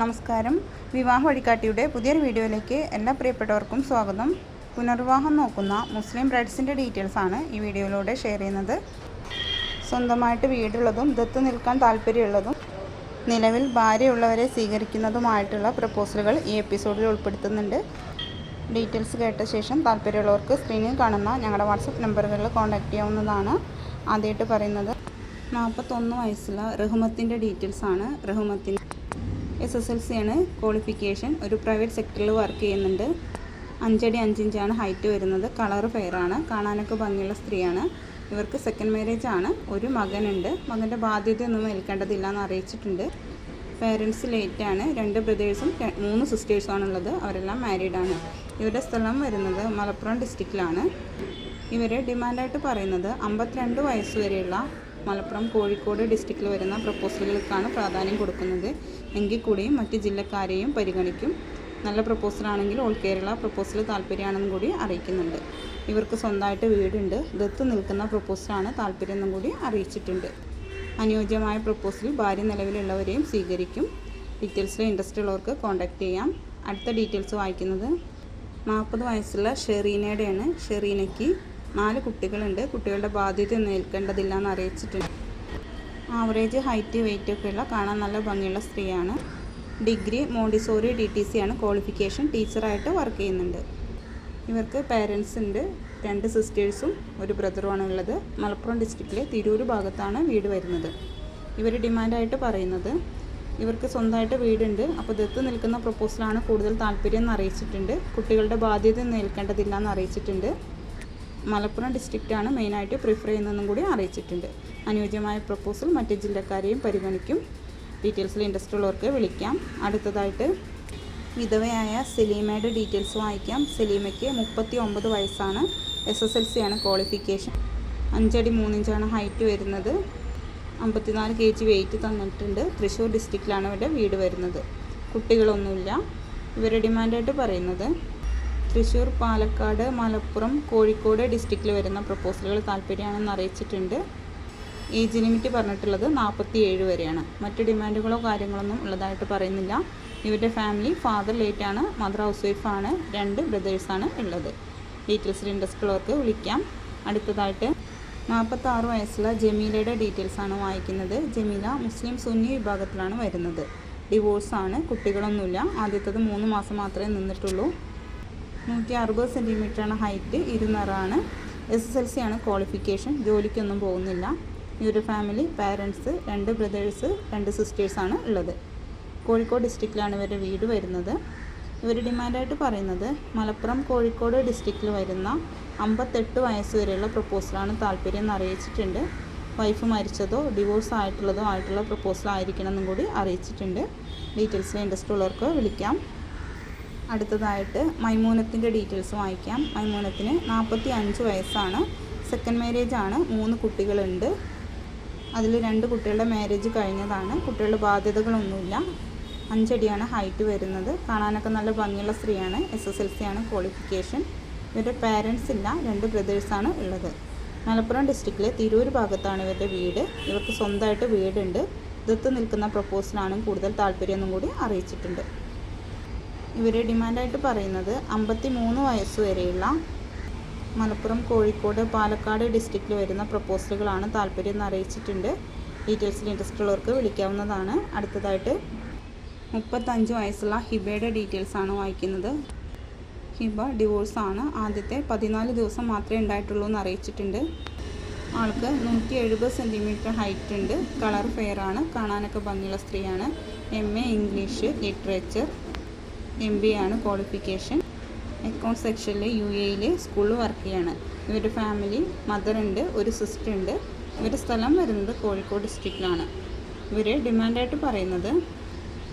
നമസ്കാരം. വിവാഹ വഴികാട്ടിയുടെ പുതിയൊരു വീഡിയോയിലേക്ക് എല്ലാ പ്രിയപ്പെട്ടവർക്കും സ്വാഗതം. പുനർവിവാഹം നോക്കുന്ന മുസ്ലിം ബ്രൈഡ്സിന്റെ ഡീറ്റെയിൽസ് ആണ് ഈ വീഡിയോയിലൂടെ ഷെയർ ചെയ്യുന്നത്. സ്വന്തമായിട്ട് വീടുള്ളതും ദത്ത് നിൽക്കാൻ താല്പര്യമുള്ളതും നിലവിൽ ഭാര്യയുള്ളവരെ സ്വീകരിക്കുന്നതുമായിട്ടുള്ള പ്രപ്പോസലുകൾ ഈ എപ്പിസോഡിൽ ഉൾപ്പെടുത്തുന്നുണ്ട്. ഡീറ്റെയിൽസ് കേട്ട ശേഷം താല്പര്യമുള്ളവർക്ക് സ്ക്രീനിൽ കാണുന്ന ഞങ്ങളുടെ വാട്സപ്പ് നമ്പറുകളിൽ കോൺടാക്റ്റ് ചെയ്യാവുന്നതാണ്. ആദ്യമായിട്ട് പറയുന്നത് നാൽപ്പത്തൊന്ന് വയസ്സുള്ള റഹ്മത്തിന്റെ ഡീറ്റെയിൽസ് ആണ്. റഹ്മത്തിന് എസ് എസ് എൽ സി ആണ് ക്വാളിഫിക്കേഷൻ ഒരു പ്രൈവറ്റ് സെക്ടറിൽ വർക്ക് ചെയ്യുന്നുണ്ട്. അഞ്ചടി അഞ്ചിഞ്ചാണ് ഹൈറ്റ് വരുന്നത്. കളർ ഫെയർ ആണ്. കാണാനൊക്കെ ഭംഗിയുള്ള സ്ത്രീയാണ്. ഇവർക്ക് സെക്കൻഡ് മാരേജ് ആണ്. ഒരു മകനുണ്ട്. മകന്റെ ബാധ്യതയൊന്നും ഏൽക്കേണ്ടതില്ല എന്ന് അറിയിച്ചിട്ടുണ്ട്. പേരൻസ് ലേറ്റ് ആണ്. രണ്ട് ബ്രദേഴ്സും മൂന്ന് സിസ്റ്റേഴ്സും ആണുള്ളത്. അവരെല്ലാം മാരീഡ് ആണ്. ഇവരുടെ സ്ഥലം വരുന്നത് മലപ്പുറം ഡിസ്ട്രിക്റ്റിലാണ് ഇവർ ഡിമാൻഡായിട്ട് പറയുന്നത് അമ്പത്തിരണ്ട് വയസ്സ് വരെയുള്ള മലപ്പുറം കോഴിക്കോട് ഡിസ്ട്രിക്റ്റിൽ വരുന്ന പ്രപ്പോസലുകൾക്കാണ് പ്രാധാന്യം കൊടുക്കുന്നത്. എങ്കിൽ കൂടിയും മറ്റ് ജില്ലക്കാരെയും പരിഗണിക്കും. നല്ല പ്രപ്പോസലാണെങ്കിൽ ഓൾ കേരള പ്രപ്പോസൽ താല്പര്യമാണെന്നും കൂടി അറിയിക്കുന്നുണ്ട്. ഇവർക്ക് സ്വന്തമായിട്ട് വീടുണ്ട്. ദത്ത് നിൽക്കുന്ന പ്രപ്പോസലാണ് താല്പര്യം എന്നും കൂടി അറിയിച്ചിട്ടുണ്ട്. അനുയോജ്യമായ പ്രപ്പോസൽ ഭാര്യ നിലവിലുള്ളവരെയും സ്വീകരിക്കും. ഡീറ്റെയിൽസിൽ ഇൻട്രസ്റ്റ് ഉള്ളവർക്ക് കോൺടാക്റ്റ് ചെയ്യാം. അടുത്ത ഡീറ്റെയിൽസ് വായിക്കുന്നത് നാൽപ്പത് വയസ്സുള്ള ഷെറീനയുടെയാണ്. ഷെറീനയ്ക്ക് നാല് കുട്ടികളുണ്ട്. കുട്ടികളുടെ ബാധ്യത ഏൽക്കേണ്ടതില്ല എന്ന് അറിയിച്ചിട്ടുണ്ട്. ആവറേജ് ഹൈറ്റ് വെയിറ്റ് ഉള്ള കാണാൻ നല്ല ഭംഗിയുള്ള സ്ത്രീയാണ്. Degree Montessori D T C ആണ് ക്വാളിഫിക്കേഷൻ. ടീച്ചറായിട്ട് വർക്ക് ചെയ്യുന്നുണ്ട്. ഇവർക്ക് പേരൻസ് ഉണ്ട്. രണ്ട് സിസ്റ്റേഴ്സും ഒരു ബ്രദറുമാണ് ഉള്ളത്. മലപ്പുറം ഡിസ്ട്രിക്റ്റിലെ തിരൂർ ഭാഗത്താണ് വീട് വരുന്നത്. ഇവർ ഡിമാൻഡായിട്ട് പറയുന്നത് ഇവർക്ക് സ്വന്തമായിട്ട് വീടുണ്ട്. അപ്പോൾ ദത്ത് നിൽക്കുന്ന പ്രപ്പോസലാണ് കൂടുതൽ താല്പര്യം എന്ന് അറിയിച്ചിട്ടുണ്ട്. കുട്ടികളുടെ ബാധ്യത ഏൽക്കേണ്ടതില്ല എന്ന് അറിയിച്ചിട്ടുണ്ട്. മലപ്പുറം ഡിസ്ട്രിക്റ്റാണ് മെയിനായിട്ട് പ്രിഫർ ചെയ്യുന്നതെന്നും കൂടി അറിയിച്ചിട്ടുണ്ട്. അനുയോജ്യമായ പ്രപ്പോസൽ മറ്റ് ജില്ലക്കാരെയും പരിഗണിക്കും. ഡീറ്റെയിൽസിൽ ഇൻട്രസ്റ്റ് ഉള്ളവർക്ക് വിളിക്കാം. അടുത്തതായിട്ട് വിധവയായ സെലീമയുടെ ഡീറ്റെയിൽസ് വായിക്കാം. സെലീമയ്ക്ക് മുപ്പത്തി ഒമ്പത് വയസ്സാണ്. എസ് എസ് എൽ സി ആണ് ക്വാളിഫിക്കേഷൻ അഞ്ചടി മൂന്നിഞ്ചാണ് ഹൈറ്റ് വരുന്നത്. അമ്പത്തിനാല് കെ ജി വെയിറ്റ് തന്നിട്ടുണ്ട് തൃശ്ശൂർ ഡിസ്ട്രിക്റ്റിലാണ് ഇവരുടെ വീട് വരുന്നത്. കുട്ടികളൊന്നുമില്ല. ഇവരുടെ ഡിമാൻഡായിട്ട് പറയുന്നത് തൃശ്ശൂർ പാലക്കാട് മലപ്പുറം കോഴിക്കോട് ഡിസ്ട്രിക്റ്റിൽ വരുന്ന പ്രപ്പോസലുകൾ താല്പര്യമാണെന്ന് അറിയിച്ചിട്ടുണ്ട്. ഏജ് ലിമിറ്റ് പറഞ്ഞിട്ടുള്ളത് നാൽപ്പത്തി ഏഴ് വരെയാണ്. മറ്റ് ഡിമാൻഡുകളോ കാര്യങ്ങളൊന്നും ഉള്ളതായിട്ട് പറയുന്നില്ല. ഇവരുടെ ഫാമിലി ഫാദർ ലേറ്റ് ആണ് മദർ ഹൗസ് വൈഫാണ് രണ്ട് ബ്രദേഴ്സാണ് ഉള്ളത്. ഡീറ്റെയിൽസിൽ ഇൻട്രസ്റ്റ് ഉള്ളവർക്ക് വിളിക്കാം. അടുത്തതായിട്ട് നാൽപ്പത്താറ് വയസ്സുള്ള ജമീലയുടെ ഡീറ്റെയിൽസ് ആണ് വായിക്കുന്നത്. ജമീല മുസ്ലിം സുന്നി വിഭാഗത്തിലാണ് വരുന്നത്. ഡിവോഴ്സാണ് കുട്ടികളൊന്നുമില്ല. ആദ്യത്തത് മൂന്ന് മാസം മാത്രമേ നിന്നിട്ടുള്ളൂ. നൂറ്റി അറുപത് സെന്റിമീറ്ററാണ് ഹൈറ്റ് ഇരുന്നറാണ് എസ് എസ് എൽ സി ആണ് ക്വാളിഫിക്കേഷൻ ജോലിക്കൊന്നും പോകുന്നില്ല. ഈ ഒരു ഫാമിലി പാരൻസ് രണ്ട് ബ്രദേഴ്സ് രണ്ട് സിസ്റ്റേഴ്സാണ് ഉള്ളത്. കോഴിക്കോട് ഡിസ്ട്രിക്റ്റിലാണ് ഇവരുടെ വീട് വരുന്നത്. ഇവർ ഡിമാൻഡായിട്ട് പറയുന്നത് മലപ്പുറം കോഴിക്കോട് ഡിസ്ട്രിക്റ്റിൽ വരുന്ന അമ്പത്തെട്ട് വയസ്സ് വരെയുള്ള പ്രപ്പോസലാണ് താല്പര്യം എന്ന് അറിയിച്ചിട്ടുണ്ട്. വൈഫ് മരിച്ചതോ ഡിവോഴ്സ് ആയിട്ടുള്ളതോ ആയിട്ടുള്ള പ്രപ്പോസൽ ആയിരിക്കണം എന്നും കൂടി അറിയിച്ചിട്ടുണ്ട്. ഡീറ്റെയിൽസ് ഇൻട്രസ്റ്റ് ഉള്ളവർക്ക് വിളിക്കാം. അടുത്തതായിട്ട് മൈമൂനത്തിന്റെ ഡീറ്റെയിൽസ് വായിക്കാം. മൈമൂനത്തിന് നാൽപ്പത്തി അഞ്ച് വയസ്സാണ്. സെക്കൻഡ് മാരേജ് ആണ്. മൂന്ന് കുട്ടികളുണ്ട്. അതിൽ രണ്ട് കുട്ടികളുടെ മാരേജ് കഴിഞ്ഞതാണ്. കുട്ടികളുടെ ബാധ്യതകളൊന്നുമില്ല. അഞ്ചടിയാണ് ഹൈറ്റ് വരുന്നത്. കാണാനൊക്കെ നല്ല ഭംഗിയുള്ള സ്ത്രീയാണ്. എസ് എസ് എൽ സി ആണ് ക്വാളിഫിക്കേഷൻ ഇവരുടെ പാരൻസ് ഇല്ല. രണ്ട് ബ്രദേഴ്സാണ് ഉള്ളത്. മലപ്പുറം ഡിസ്ട്രിക്റ്റിലെ തിരൂർ ഭാഗത്താണ് ഇവരുടെ വീട്. ഇവർക്ക് സ്വന്തമായിട്ട് വീടുണ്ട്. ദത്ത് നിൽക്കുന്ന പ്രപ്പോസലാണ് കൂടുതൽ താല്പര്യം എന്നും കൂടി അറിയിച്ചിട്ടുണ്ട്. ഇവർ ഡിമാൻഡായിട്ട് പറയുന്നത് അമ്പത്തി മൂന്ന് വയസ്സ് വരെയുള്ള മലപ്പുറം കോഴിക്കോട് പാലക്കാട് ഡിസ്ട്രിക്റ്റിൽ വരുന്ന പ്രപ്പോസലുകളാണ് താല്പര്യം എന്ന് അറിയിച്ചിട്ടുണ്ട്. ഡീറ്റെയിൽസിൽ ഇൻട്രസ്റ്റ് ഉള്ളവർക്ക് വിളിക്കാവുന്നതാണ്. അടുത്തതായിട്ട് മുപ്പത്തഞ്ച് വയസ്സുള്ള ഹിബയുടെ ഡീറ്റെയിൽസ് ആണ് വായിക്കുന്നത്. ഹിബ ഡിവോഴ്സ് ആണ്. ആദ്യത്തെ പതിനാല് ദിവസം മാത്രമേ ഉണ്ടായിട്ടുള്ളൂ എന്ന് അറിയിച്ചിട്ടുണ്ട്. ആൾക്ക് നൂറ്റി എഴുപത് സെന്റിമീറ്റർ ഹൈറ്റ് ഉണ്ട്. കളർ ഫെയർ ആണ്. കാണാനൊക്കെ ഭംഗിയുള്ള സ്ത്രീയാണ്. M A English literature M B ആണ് ക്വാളിഫിക്കേഷൻ അക്കൗണ്ട് സെക്ഷനിൽ യു എയിൽ സ്കൂളിൽ വർക്ക് ചെയ്യാണ്. ഇവരുടെ ഫാമിലി മദറുണ്ട് ഒരു സിസ്റ്റർ ഉണ്ട്. ഇവരുടെ സ്ഥലം വരുന്നത് കോഴിക്കോട് ഡിസ്ട്രിക്റ്റിലാണ് ഇവർ ഡിമാൻഡായിട്ട് പറയുന്നത്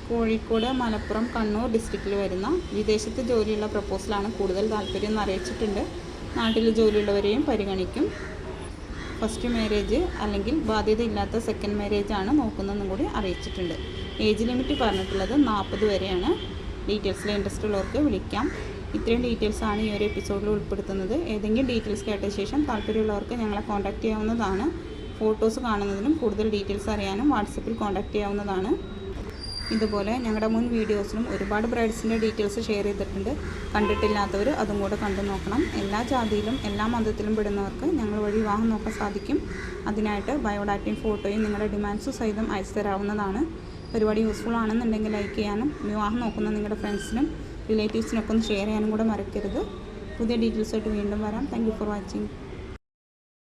കോഴിക്കോട് മലപ്പുറം കണ്ണൂർ ഡിസ്ട്രിക്റ്റിൽ വരുന്ന വിദേശത്ത് ജോലിയുള്ള പ്രപ്പോസലാണ് കൂടുതൽ താല്പര്യം എന്ന് അറിയിച്ചിട്ടുണ്ട്. നാട്ടിൽ ജോലിയുള്ളവരെയും പരിഗണിക്കും. ഫസ്റ്റ് മാരേജ് അല്ലെങ്കിൽ ബാധ്യത ഇല്ലാത്ത സെക്കൻഡ് മാരേജ് ആണ് നോക്കുന്നതെന്നും കൂടി അറിയിച്ചിട്ടുണ്ട്. ഏജ് ലിമിറ്റ് പറഞ്ഞിട്ടുള്ളത് നാൽപ്പത് വരെയാണ്. ഡീറ്റെയിൽസിൽ ഇൻട്രസ്റ്റ് ഉള്ളവർക്ക് വിളിക്കാം. ഇത്രയും ഡീറ്റെയിൽസാണ് ഈ ഒരു എപ്പിസോഡിൽ ഉൾപ്പെടുത്തുന്നത്. ഏതെങ്കിലും ഡീറ്റെയിൽസ് കേട്ട ശേഷം താല്പര്യമുള്ളവർക്ക് ഞങ്ങളെ കോൺടാക്റ്റ് ചെയ്യാവുന്നതാണ്. ഫോട്ടോസ് കാണുന്നതിനും കൂടുതൽ ഡീറ്റെയിൽസ് അറിയാനും വാട്സപ്പിൽ കോൺടാക്റ്റ് ചെയ്യാവുന്നതാണ്. ഇതുപോലെ ഞങ്ങളുടെ മുൻ വീഡിയോസിലും ഒരുപാട് ബ്രൈഡ്സിന്റെ ഡീറ്റെയിൽസ് ഷെയർ ചെയ്തിട്ടുണ്ട്. കണ്ടിട്ടില്ലാത്തവർ അതും കൂടെ കണ്ടു നോക്കണം. എല്ലാ ജാതിയിലും എല്ലാ മതത്തിലും പെടുന്നവർക്ക് ഞങ്ങൾ വഴി വിവാഹം നോക്കാൻ സാധിക്കും. അതിനായിട്ട് ബയോഡാറ്റയും ഫോട്ടോയും നിങ്ങളുടെ ഡിമാൻഡ്സ് സഹിതം അയച്ചു തരാവുന്നതാണ്. പരിപാടി യൂസ്ഫുൾ ആണെന്നുണ്ടെങ്കിൽ ലൈക്ക് ചെയ്യാനും വിവാഹം നോക്കുന്ന നിങ്ങളുടെ ഫ്രണ്ട്സിനും റിലേറ്റീവ്സിനൊക്കെ ഒന്ന് ഷെയർ ചെയ്യാനും കൂടെ മറക്കരുത്. പുതിയ ഡീറ്റെയിൽസായിട്ട് വീണ്ടും വരാം. Thank for watching